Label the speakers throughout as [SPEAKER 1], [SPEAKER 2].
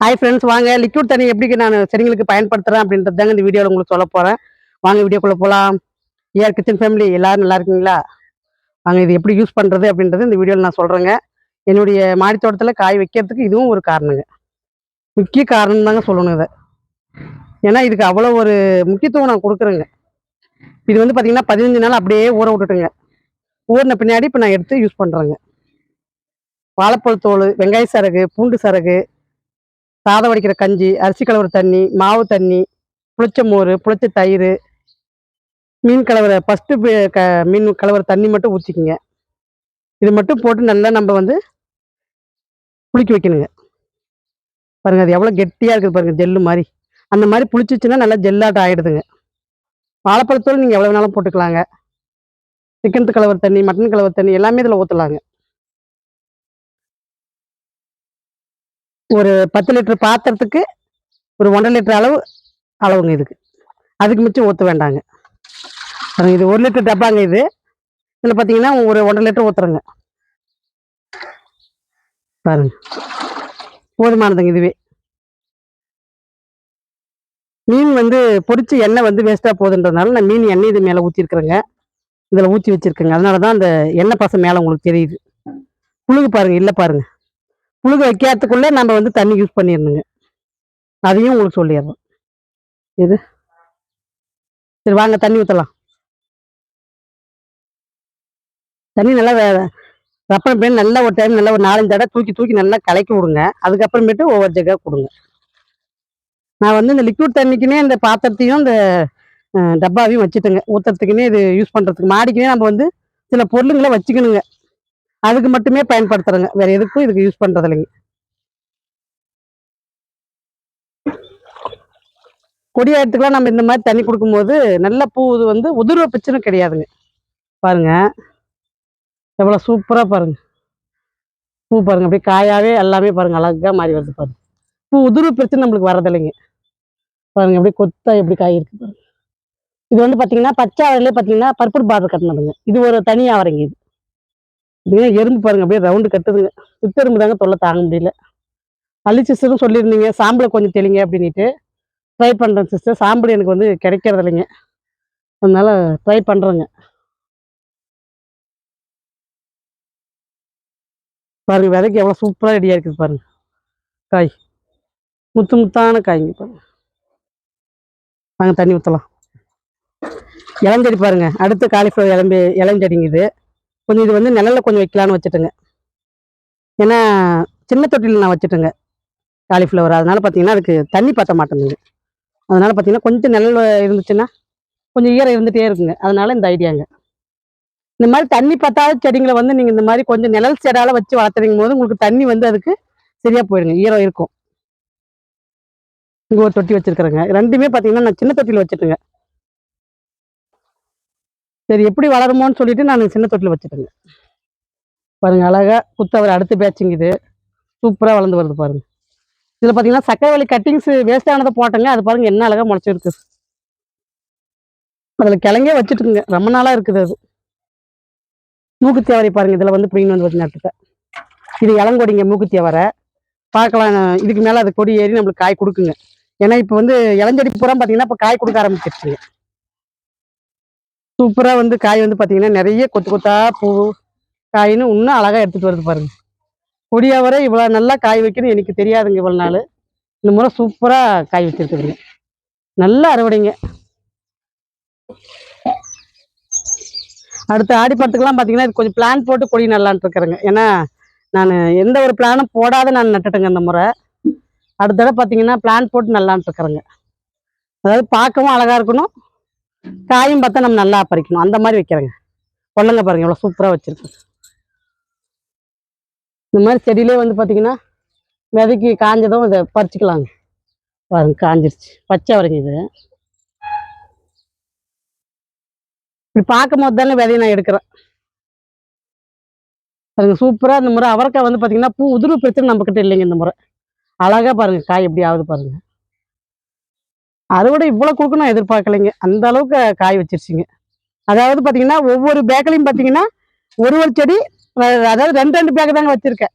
[SPEAKER 1] Hi friends வாங்க. Liquid தண்ணி எப்படி நான் செடிங்களுக்கு பயன்படுத்துறேன் அப்படின்றது தாங்க இந்த வீடியோவில் உங்களுக்கு சொல்ல போகிறேன் வாங்க வீடியோக்குள்ளே போகலாம் ஏஆர் கிச்சன் ஃபேமிலி எல்லோரும் நல்லா இருக்கீங்களா? வாங்க இது எப்படி யூஸ் பண்ணுறது அப்படின்றது இந்த வீடியோவில் நான் சொல்கிறேங்க என்னுடைய மாடி தோட்டத்தில் காய் வைக்கிறதுக்கு இதுவும் ஒரு காரணங்க. முக்கிய காரணம் தாங்க சொல்லணும் இதை. ஏன்னா இதுக்கு அவ்வளோ ஒரு முக்கியத்துவம் நான் கொடுக்குறேங்க. இது வந்து பார்த்திங்கன்னா பதினஞ்சு நாள் அப்படியே ஊற விட்டுட்டுங்க. ஊறின பின்னாடி இப்போ நான் எடுத்து யூஸ் பண்ணுறேங்க வாழைப்பழத்தோல் வெங்காய சரகு பூண்டு சரகு சாதம் வடிக்கிற கஞ்சி அரிசி கலவர தண்ணி மாவு தண்ணி புளிச்ச மோர் புளிச்ச தயிர் மீன் கலவர ஃபஸ்ட்டு க மீன் கலவர தண்ணி மட்டும் ஊற்றிக்குங்க இது மட்டும் போட்டு நல்லா நம்ம வந்து புளிக்க வைக்கணுங்க. பாருங்கள் அது எவ்வளோ கெட்டியாக இருக்குது பாருங்கள் ஜெல்லு மாதிரி அந்த மாதிரி புளிச்சிச்சுன்னா நல்லா ஜெல்லாட்டம் ஆகிடுதுங்க வாழைப்பழத்தோடு நீங்கள் எவ்வளோ வேணாலும் போட்டுக்கலாங்க. சிக்கன் கலவர் தண்ணி மட்டன் கலவர் தண்ணி எல்லாமே இதில் ஊற்றலாங்க ஒரு பத்து லிட்டர் பாத்திரத்துக்கு ஒரு ஒன்றரை லிட்டர் அளவு அளவுங்க இதுக்கு. அதுக்கு மிச்சம் ஊற்ற வேண்டாங்க. இது ஒரு லிட்டர் டப்பாங்க இது. இதில் பார்த்தீங்கன்னா ஒரு ஒன்றரை லிட்டர் ஊற்றுறங்க பாருங்க. போதுமானதுங்க இதுவே. மீன் வந்து பொரிச்சு எண்ணெய் வந்து வேஸ்ட்டாக போகுதுன்றதுனால நான் மீன் எண்ணெய் இது மேலே ஊற்றிருக்கிறேங்க இதில் ஊற்றி வச்சிருக்கேங்க. அதனால தான் அந்த எண்ணெய் பசம் மேலே உங்களுக்கு தெரியுது. புழுகு பாருங்கள் இல்லை பாருங்கள் புழுகு வைக்கிறதுக்குள்ளே நம்ம வந்து தண்ணி யூஸ் பண்ணிடணுங்க அதையும் உங்களுக்கு சொல்லிடுறோம் இது சரி வாங்க தண்ணி ஊற்றலாம் தண்ணி நல்லா வே- அப்புறமேட்டு நல்லா ஒரு டைம் நல்லா ஒரு நாலஞ்சு தடவை தூக்கி தூக்கி நல்லா கலக்கி விடுங்க. அதுக்கப்புறமேட்டு ஒவ்வொரு ஜக்காக கொடுங்க. நான் வந்து இந்த லிக்விட் தண்ணிக்குன்னே இந்த பாத்திரத்தையும் இந்த டப்பாவையும் வச்சுட்டேங்க. ஊற்றுறதுக்குன்னே இது யூஸ் பண்ணுறதுக்கு மாடிக்குன்னே நம்ம வந்து சில பொருளுங்களை வச்சுக்கணுங்க. அதுக்கு மட்டுமே பயன்படுத்துறேங்க. வேற எதுக்கும் இதுக்கு யூஸ் பண்றது இல்லைங்க. கொடியாயிரத்துக்குலாம் நம்ம இந்த மாதிரி தண்ணி கொடுக்கும்போது நல்ல பூ இது வந்து உதிர்வு பிரச்சனை கிடையாதுங்க. பாருங்க. எவ்வளோ சூப்பராக பாருங்க. பூ பாருங்க. அப்படியே காயாவே எல்லாமே பாருங்க. அழகாக மாறி வருது பாருங்க. பூ உதிர்வு பிரச்சனை நம்மளுக்கு வரதில்லைங்க பாருங்க. அப்படியே கொத்தா எப்படி காய் இருக்கு பாருங்க. இது வந்து பார்த்தீங்கன்னா பச்சை அவரையிலே பார்த்தீங்கன்னா பர்பிள் பார்டர் கட்டினதுங்க. இது ஒரு தனி அவரைங்க இது. இதுவே எறும்பு பாருங்க அப்படியே ரவுண்டு கட்டுதுங்க சித்தெரும்பு தாங்க தொல்லை தாங்க முடியல. அள்ளி சிஸ்டரும் சொல்லியிருந்தீங்க சாம்பலை கொஞ்சம் தெளிங்க அப்படின்ட்டு ட்ரை பண்ணுறேன் சிஸ்டர் சாம்பல் எனக்கு வந்து கிடைக்கிறது இல்லைங்க. அதனால் ட்ரை பண்ணுறேங்க பாருங்க விதைக்கு எவ்வளோ சூப்பராக ரெடியாக இருக்குது பாருங்க. காய். முத்து முத்தான காய்ங்க பாருங்க. வாங்க தண்ணி ஊற்றலாம் இளஞ்செடி பாருங்க அடுத்து காலிஃப்ளவர் இளம்பி இளஞ்செடிங்க இது. கொஞ்சம் இது வந்து நிழல்ல கொஞ்சம் வைக்கலான்னு வச்சுட்டுங்க. ஏன்னா சின்ன தொட்டியில் நான் வச்சுட்டேங்க காலிஃப்ளவர் அதனால் பார்த்தீங்கன்னா அதுக்கு தண்ணி பற்ற மாட்டேங்குது. அதனால் பார்த்தீங்கன்னா கொஞ்சம் நிழல் இருந்துச்சுன்னா கொஞ்சம் ஈரம் இருந்துகிட்டே இருக்குங்க. அதனால் இந்த ஐடியாங்க. இந்த மாதிரி தண்ணி பற்றாத செடிங்களை வந்து நீங்கள் இந்த மாதிரி கொஞ்சம் நிழல் செடால் வச்சு வளர்த்துறீங்க போது உங்களுக்கு தண்ணி வந்து அதுக்கு சரியாக போயிடுங்க. ஈரம் இருக்கும். இங்கே ஒரு தொட்டி வச்சுருக்குறேங்க. ரெண்டுமே பார்த்தீங்கன்னா நான் சின்ன தொட்டியில் வச்சுட்டுங்க. சரி எப்படி வளருமோன்னு சொல்லிட்டு நான் சின்ன தொட்டில் வச்சுட்டேங்க. பாருங்க அழகா குத்தவர் அடுத்து பேச்சுங்குது சூப்பராக வளர்ந்து வருது பாருங்க. இதில் பார்த்தீங்கன்னா சக்கரவள்ளி கட்டிங்ஸ் வேஸ்ட் ஆனதை போட்டேங்க. அது பாருங்க என்ன அழகா முளைச்சிருக்கு. அதில் கிழங்கே வச்சுட்டுங்க. ரொம்ப நாளாக இருக்குது அது. மூக்குத்தி அவரை பாருங்க இதில் வந்து பிடிங்கி வந்து வச்சு இது இளங்கொடிங்க மூக்குத்தி அவரை பார்க்கலாம் இதுக்கு மேலே அது கொடி ஏறி நம்மளுக்கு காய் கொடுக்குங்க. ஏன்னா இப்போ வந்து இளஞ்செடி பூரா பார்த்தீங்கன்னா இப்போ காய் கொடுக்க ஆரம்பிச்சிருச்சுங்க. சூப்பராக வந்து காய் வந்து பார்த்தீங்கன்னா நிறைய கொத்து கொத்தா பூ காயின்னு இன்னும் அழகாக எடுத்துகிட்டு வருது பாருங்க. கொடியா வர இவ்வளோ நல்லா காய் வைக்கணும். எனக்கு தெரியாதுங்க இவ்வளோ நாள். இந்த முறை சூப்பராக காய் வச்சுருக்குதுங்க நல்ல அறுவடைங்க. அடுத்த ஆடி படத்துக்கெல்லாம் பார்த்தீங்கன்னா இது கொஞ்சம் பிளான் போட்டு கொடி நல்லான்ட்டு இருக்கிறேங்க. ஏன்னா நான் எந்த ஒரு பிளானும் போடாத நான் நட்டுட்டேங்க இந்த முறை. அடுத்த தடவை பார்த்தீங்கன்னா பிளான் போட்டு நல்லான்ட்டு இருக்கிறேங்க. அதாவது பார்க்கவும் அழகாக இருக்கணும். காயும் பார்த்தா நம்ம நல்லா பறிக்கணும். அந்த மாதிரி வைக்கிறேங்க. கொள்ளங்க பாருங்க எவ்வளோ சூப்பராக வச்சிருக்கு. இந்த மாதிரி செடியிலே வந்து பார்த்தீங்கன்னா விதைக்கு காஞ்சதும் இதை பறிச்சுக்கலாங்க. பாருங்க காஞ்சிருச்சு. பச்சை வரைங்க இது. இப்படி பார்க்கும் போது தானே விதையை நான் எடுக்கிறேன். பாருங்க சூப்பராக இந்த முறை அவரைக்காய் வந்து பார்த்தீங்கன்னா பூ உதிர்வு பிரச்சனை நம்மக்கிட்ட இல்லைங்க இந்த முறை. அழகா பாருங்க காய் எப்படி ஆகுது பாருங்க. அறுவடை இவ்வளோ கொடுக்கணும் எதிர்பார்க்கலைங்க. அந்த அளவுக்கு காய் வச்சிருச்சுங்க. அதாவது பார்த்தீங்கன்னா ஒவ்வொரு பேக்கலையும் பார்த்தீங்கன்னா ஒரு ஒரு செடி அதாவது ரெண்டு ரெண்டு பேக்கு தாங்க வச்சுருக்கேன்.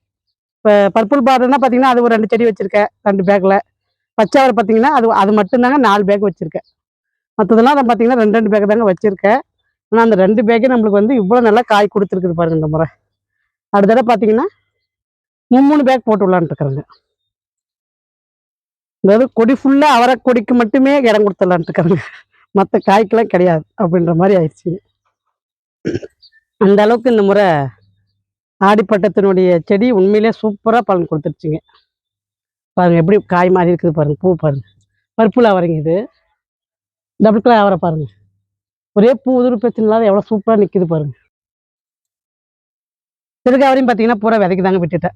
[SPEAKER 1] இப்போ பர்பிள் பார்டர்னா பார்த்தீங்கன்னா அது ஒரு ரெண்டு செடி வச்சுருக்கேன் ரெண்டு பேக்கில் பச்சை பார்த்தீங்கன்னா அது அது மட்டும்தாங்க நாலு பேக் வச்சுருக்கேன். மற்றதெல்லாம் நான் பார்த்தீங்கன்னா ரெண்டு ரெண்டு பேக்கு தாங்க வச்சுருக்கேன். ஆனால் அந்த ரெண்டு பேக்கே நம்மளுக்கு வந்து இவ்வளோ நல்லா காய் கொடுத்துருக்குது பாருங்க இந்த முறை. அடுத்த தடவை பார்த்தீங்கன்னா மூணு பேக் போட்டு விடலான்ட்டுருக்குறேங்க அதாவது கொடி ஃபுல்லாக அவரை கொடிக்கு மட்டுமே இடம் கொடுத்துடலான்ட்டு இருக்காங்க மற்ற காய்க்கெல்லாம் கிடையாது அப்படின்ற மாதிரி ஆயிடுச்சு. அந்த அளவுக்கு இந்த முறை ஆடிப்பட்டத்தினுடைய செடி உண்மையிலே சூப்பராக பலன் கொடுத்துருச்சுங்க. பாருங்க எப்படி காய் மாதிரி இருக்குது பாருங்க பூ பாருங்க. பருப்புல அவரைங்க இது டபுள் கலர் அவரை பாருங்க. ஒரே பூ உதிர் பிரச்சனை இல்லாத எவ்வளோ சூப்பராக நிற்கிது பாருங்க. சிறுகாவரையும் பார்த்தீங்கன்னா பூரா விதைக்கு தாங்க விட்டுட்டேன்.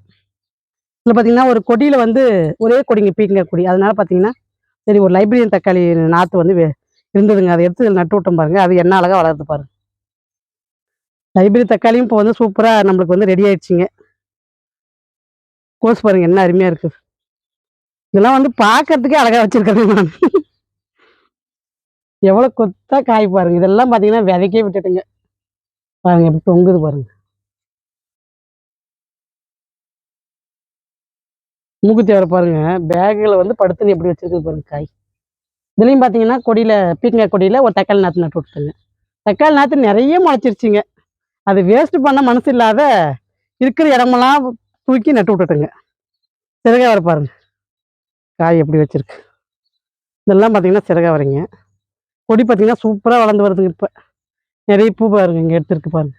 [SPEAKER 1] இதில் பார்த்தீங்கன்னா ஒரு கொடியில் வந்து ஒரே கொடிங்க பீக்கங்க கொடி அதனால பார்த்தீங்கன்னா சரி ஒரு லைப்ரரியன் தக்காளி நாற்று வந்து இருந்ததுங்க. அதை எடுத்து நட்டு விட்டோம் பாருங்க. அது என்ன அழகாக வளர்த்து பாருங்க. லைப்ரரி தக்காளியும் இப்போ வந்து சூப்பராக நம்மளுக்கு வந்து ரெடி ஆயிடுச்சுங்க. கோஸ் பாருங்க என்ன அருமையாக இருக்குது இதெல்லாம் வந்து பார்க்கறதுக்கே அழகாக வச்சிருக்கேன் நான். எவ்வளோ கொத்தா காய் பாருங்க. இதெல்லாம் பார்த்தீங்கன்னா விதைக்கே விட்டுட்டுங்க. பாருங்க எப்படி தொங்குது பாருங்க. மூக்குத்தி அவரை பாருங்க. பேக்கில் வந்து படுத்துன்னு எப்படி வச்சிருக்குது பாருங்க காய். இதுலேயும் பார்த்தீங்கன்னா கொடியில் பீக்கங்காய் கொடியில் ஒரு தக்காளி நாற்று நட்டு விட்டுங்க தக்காளி நாற்று நிறைய முளைச்சிருச்சிங்க. அது வேஸ்ட் பண்ண மனசு இல்லாத இருக்கிற இடமெல்லாம் தூக்கி நட்டு விட்டுட்டுங்க. சிறகை வர பாருங்க. காய் எப்படி வச்சிருக்கு. இதெல்லாம் பார்த்தீங்கன்னா சிறகை வரீங்க கொடி பார்த்தீங்கன்னா சூப்பராக வளர்ந்து வருதுங்க இப்போ. நிறைய பூ பாருங்க இங்கே எடுத்துருக்கு பாருங்க.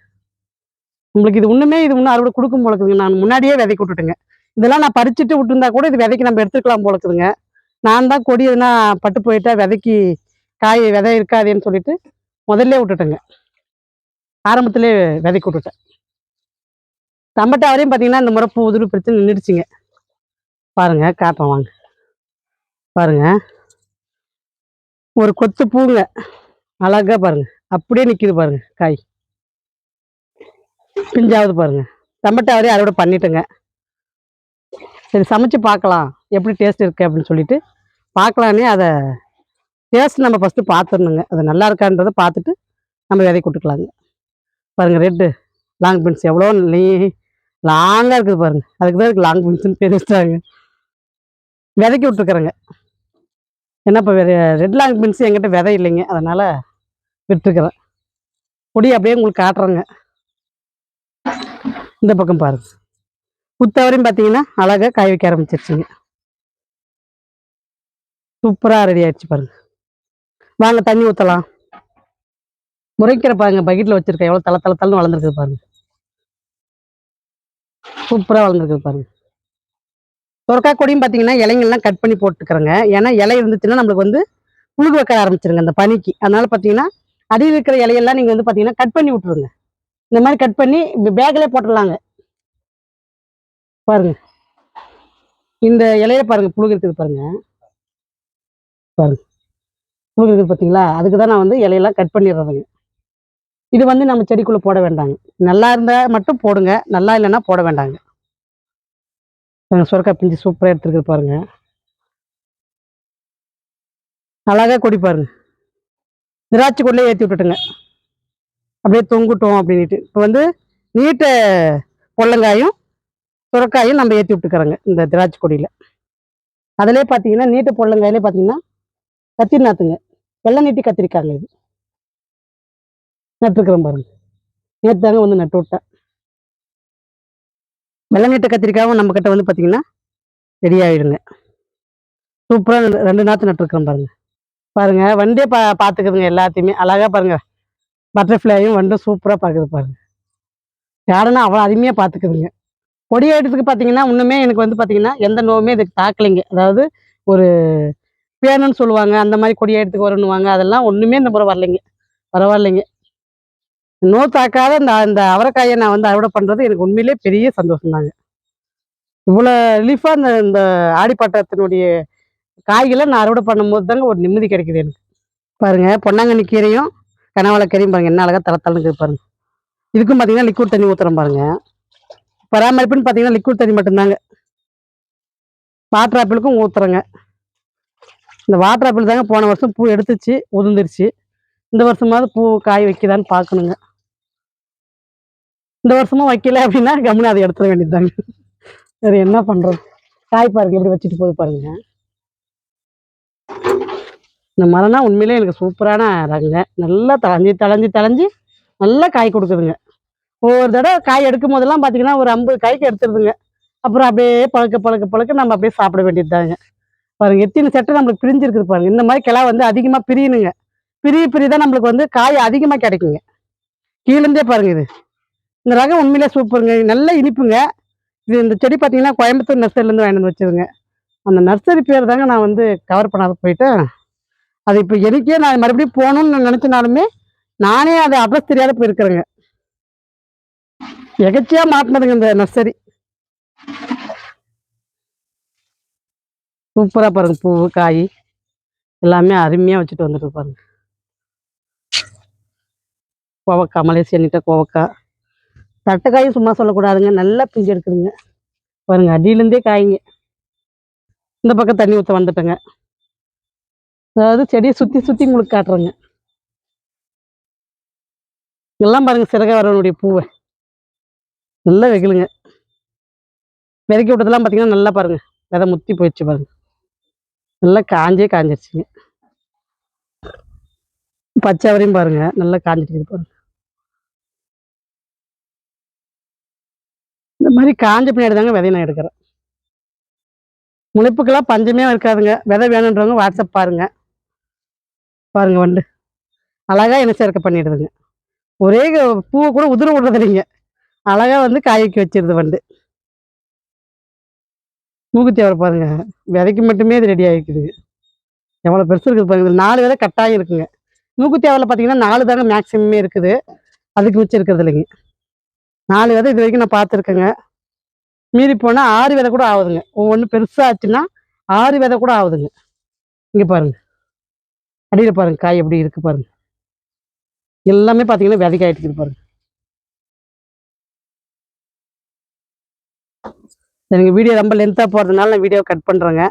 [SPEAKER 1] உங்களுக்கு இது ஒன்றுமே இது இன்னும் அறுவடை கொடுக்கும் போலக்குதுங்க நான் முன்னாடியே விதைக்கு விட்டுட்டுங்க. இதெல்லாம் நான் பறிச்சுட்டு விட்டுருந்தா கூட இது விதைக்கு நம்ம எடுத்துக்கலாம் போல இருக்குதுங்க. நான் தான் கொடி எதுனா பட்டு போயிட்டா விதைக்கு காய் விதை இருக்காதேன்னு சொல்லிட்டு முதல்ல விட்டுட்டேங்க. ஆரம்பத்திலே விதைக்கு விட்டுட்டேன். தம்பட்டை வரையும் பார்த்தீங்கன்னா இந்த முறை பூ உதிரி பிரச்சனை நின்றுடுச்சுங்க பாருங்க காட்டுறோம் வாங்க. பாருங்க. ஒரு கொத்து பூங்க. அழகா பாருங்க. அப்படியே நிற்கிது பாருங்க காய். பிஞ்சாவது பாருங்க. தம்பட்டை வரையும் அறுவடை பண்ணிட்டேங்க. சரி சமைச்சு பார்க்கலாம். எப்படி டேஸ்ட் இருக்கு அப்படின்னு சொல்லிட்டு பார்க்கலான்னே அதை டேஸ்ட் நம்ம ஃபஸ்ட்டு பார்த்துடணுங்க. அது நல்லா இருக்கான்றதை பார்த்துட்டு நம்ம விதை கொடுத்துக்கலாங்க பாருங்க ரெட்டு லாங் பீன்ஸ் எவ்வளோ நீ லாங்காக இருக்குது பாருங்க. அதுக்கு தான் இதுக்கு லாங் பீன்ஸ்னு பேர் வச்சுட்டாங்க. விதைக்கி விட்டுருக்குறேங்க. ஏன்னா இப்போ ரெட் லாங் பீன்ஸ் என்கிட்ட விதை இல்லைங்க. அதனால் விட்டுருக்குறேன். கொடி அப்படியே உங்களுக்கு காட்டுறேங்க. இந்த பக்கம் பாருங்கள் குத்தவரையும் பார்த்தீங்கன்னா அழகாக காய் வைக்க ஆரம்பிச்சிருச்சுங்க. சூப்பராக ரெடி ஆயிடுச்சு பாருங்க. வாங்க தண்ணி ஊற்றலாம் முறைக்கிற பாருங்க பக்கெட்டில் வச்சிருக்கேன் எவ்வளோ தலை தலை வளர்ந்துருக்குது பாருங்க. சூப்பராக வளர்ந்துருக்குது பாருங்க. சொரக்காய் கொடியும் பார்த்தீங்கன்னா இலைங்கள்லாம் கட் பண்ணி போட்டுக்கிறேங்க. ஏன்னா இலை இருந்துச்சுன்னா நம்மளுக்கு வந்து புழுகு வைக்க ஆரம்பிச்சிருங்க அந்த பனிக்கு. அதனால பார்த்தீங்கன்னா அடியில் இருக்கிற இலையெல்லாம் நீங்கள் வந்து பார்த்தீங்கன்னா கட் பண்ணி விட்ருங்க இந்த மாதிரி கட் பண்ணி பேக்கிலே போட்டுடலாங்க பாருங்க. இந்த இலையில பாருங்க புழுகு இருக்குது பாருங்க. பாருங்க. புழுகு இருக்குது பார்த்தீங்களா அதுக்கு தான் நான் வந்து இலையெல்லாம் கட் பண்ணிடுறதுங்க. இது வந்து நம்ம செடிக்குள்ளே போட வேண்டாங்க. நல்லா இருந்தால் மட்டும் போடுங்க. நல்லா இல்லைன்னா போட வேண்டாங்க. பாருங்க, சுரக்காய் பிஞ்சு சூப்பராக எடுத்துருக்குது பாருங்க. அழகாக கொடி பாருங்க. திராட்சை கொடிலே ஏற்றி விட்டுட்டுங்க. அப்படியே தொங்குட்டோம் அப்படின்ட்டு இப்போ வந்து நீட்ட பொள்ளங்காயும் சுரக்காயும் நம்ம ஏற்றி விட்டுக்கிறோங்க இந்த திராட்சை கொடியில். அதிலே பார்த்தீங்கன்னா நீட்டு பொள்ளங்காயிலே பார்த்தீங்கன்னா கத்திரி நாத்துங்க வெள்ளை நீட்டி கத்திரிக்காங்க இது. நட்டுருக்குறோம் பாருங்க. நேற்று தாங்க வந்து நட்டு விட்டேன். வெள்ளை நீட்டு கத்திரிக்காவும் நம்ம கிட்ட வந்து பார்த்தீங்கன்னா ரெடி ஆகிடுங்க சூப்பராக ரெண்டு நாற்று நட்டுருக்குறோம் பாருங்க. பாருங்க வண்டே பா பார்த்துக்குதுங்க எல்லாத்தையுமே. அழகா பாருங்க. பட்டர்ஃப்ளையும் வண்டும் சூப்பராக பார்க்குது பாருங்க. யாருன்னா அவ்வளோ அருமையாக பார்த்துக்குதுங்க கொடி பார்த்தீங்கன்னா இன்னுமே எனக்கு வந்து பார்த்தீங்கன்னா எந்த நோவுமே இதுக்கு தாக்கலைங்க. அதாவது ஒரு பேனுன்னு சொல்லுவாங்க அந்த மாதிரி கொடி வரணுவாங்க அதெல்லாம் ஒன்றுமே இந்த முறை வரலைங்க. பரவாயில்லைங்க. நோ தாக்காத இந்த இந்த அவரைக்காயை நான் வந்து அறுவடை பண்ணுறது எனக்கு உண்மையிலே பெரிய சந்தோஷம் தாங்க இவ்வளோ ரிலீஃபாக இந்த இந்த ஆடிப்பட்டத்தினுடைய காய்களை நான் அறுவடை பண்ணும்போது தாங்க ஒரு நிம்மதி கிடைக்குது எனக்கு. பாருங்கள் பொன்னாங்கண்ணி கீரையும் கனவாழை கீரையும் பாருங்கள் என்ன அழகாக தலை பாருங்கள் இதுக்கும் பார்த்தீங்கன்னா லிக்விட் தண்ணி ஊற்றுறோம் பாருங்கள் பராமரிப்புன்னு பார்த்தீங்கன்னா லிக்விட் தண்ணி மட்டும்தாங்க. வாட்டர் ஆப்பிளுக்கும் ஊற்றுறேங்க இந்த வாட்டர் ஆப்பிள் தாங்க போன வருஷம் பூ எடுத்துச்சு உதிர்ந்துருச்சு. இந்த வருஷமாவது பூ காய் வைக்குதான்னு பார்க்கணுங்க இந்த வருஷமும் வைக்கல அப்படின்னா கம்முனு அதை எடுத்துட வேண்டியதுதாங்க. வேறு என்ன பண்ணுறது காய் பாருங்க எப்படி வச்சுட்டு போகுது பாருங்க. இந்த மரம்னா உண்மையிலே எனக்கு சூப்பரான ரகங்க. நல்லா தளைஞ்சி தளைஞ்சி தளைஞ்சி நல்லா காய் கொடுக்குதுங்க. ஒவ்வொரு தடவை காய் எடுக்கும் போதெல்லாம் பார்த்தீங்கன்னா ஒரு ஐம்பது காய்க்கு எடுத்துருதுங்க. அப்புறம் அப்படியே பழுக்க பழுக்க பழுக்க நம்ம அப்படியே சாப்பிட வேண்டியதுதாங்க. பாருங்க எத்தனை சட்டை நம்மளுக்கு பிரிஞ்சிருக்குது பாருங்க. இந்த மாதிரி கிளா வந்து அதிகமாக பிரியணுங்க. பிரிய பிரிய தான் நம்மளுக்கு வந்து காய் அதிகமாக கிடைக்குங்க. கீழேருந்தே பாருங்க இது. இந்த ரகம் உண்மையிலே சூப்பருங்க. நல்ல இனிப்புங்க. இது இந்த செடி பார்த்தீங்கன்னா கோயம்புத்தூர் நர்சரிலேருந்து வாங்கிட்டு வச்சுருங்க. அந்த நர்சரி பேர் தாங்க நான் வந்து கவர் பண்ணாத போயிட்டேன் அது இப்போ எனக்கே நான் மறுபடியும் போகணும்னு நினச்சினாலுமே நானே அதை அட்ரஸ் தெரியாத போயிருக்கிறேங்க. எகச்சியா மாட்டினதுங்க இந்த நர்சரி. சூப்பராக பாருங்க பூ காய் எல்லாமே அருமையாக வச்சுட்டு வந்துட்டு பாருங்க. கோவக்காய் மலேசியன்கிட்ட கோவக்காய். தட்டைக்காயும் சும்மா சொல்லக்கூடாதுங்க நல்லா பிஞ்சு எடுக்குதுங்க. பாருங்க அடியிலேருந்தே காய்ங்க. இந்த பக்கம் தண்ணி ஊற்ற வந்துட்டேங்க. அதாவது செடியை சுற்றி சுற்றி உங்களுக்கு காட்டுறேங்க. எல்லாம் பாருங்க சிறக வரவனுடைய பூவை. நல்லா வெகிலுங்க. விதைக்க விட்டதெல்லாம் பார்த்தீங்கன்னா நல்லா பாருங்க. விதை முத்தி போயிடுச்சு பாருங்கள் நல்லா காஞ்சே காஞ்சிருச்சுங்க. பச்சை வரையும் பாருங்கள் நல்லா காஞ்சிருக்குது பாருங்கள் இந்த மாதிரி காஞ்ச பின்னாடி தாங்க விதைய நான் எடுக்கிறேன். முளைப்புக்கெல்லாம் பஞ்சமே இருக்காதுங்க. விதை வேணுன்றவங்க வாட்ஸ்அப் பாருங்க. பாருங்க வண்டு. அழகாக என்ன சேர்க்க பண்ணிடுதுங்க. ஒரே பூவை கூட உதிர விடுறது இல்லைங்க அழகாக வந்து காய்க்கு வச்சிருது வண்டு. மூக்குத்தி அவரை பாருங்க. விதைக்கு மட்டுமே இது ரெடி ஆகிருக்குது எவ்வளோ பெருசு இருக்குது பாருங்க. நாலு விதை கட்டாயம் இருக்குங்க மூக்குத்தி அவரில் பார்த்தீங்கன்னா நாலு தாங்க மேக்ஸிமமே இருக்குது. அதுக்கு மிச்சம் இருக்கிறது இல்லைங்க. நாலு விதை இது வரைக்கும் நான் பார்த்துருக்கேங்க மீறி போனால் ஆறு விதை கூட ஆகுதுங்க. ஒவ்வொன்று பெருசாச்சுன்னா ஆறு விதை கூட ஆகுதுங்க. இங்கே பாருங்க. அடியில் பாருங்க காய் எப்படி இருக்குது பாருங்கள் எல்லாமே பார்த்தீங்கன்னா விதைக்காயிட்டு இருக்குது எனக்கு வீடியோ ரொம்ப லென்த்தாக போகிறதுனால நான் வீடியோ கட் பண்ணுறேங்க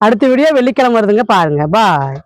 [SPEAKER 1] அடுத்த வீடியோ வெள்ளிக்கிழமை வருதுங்க பாருங்க. பாய்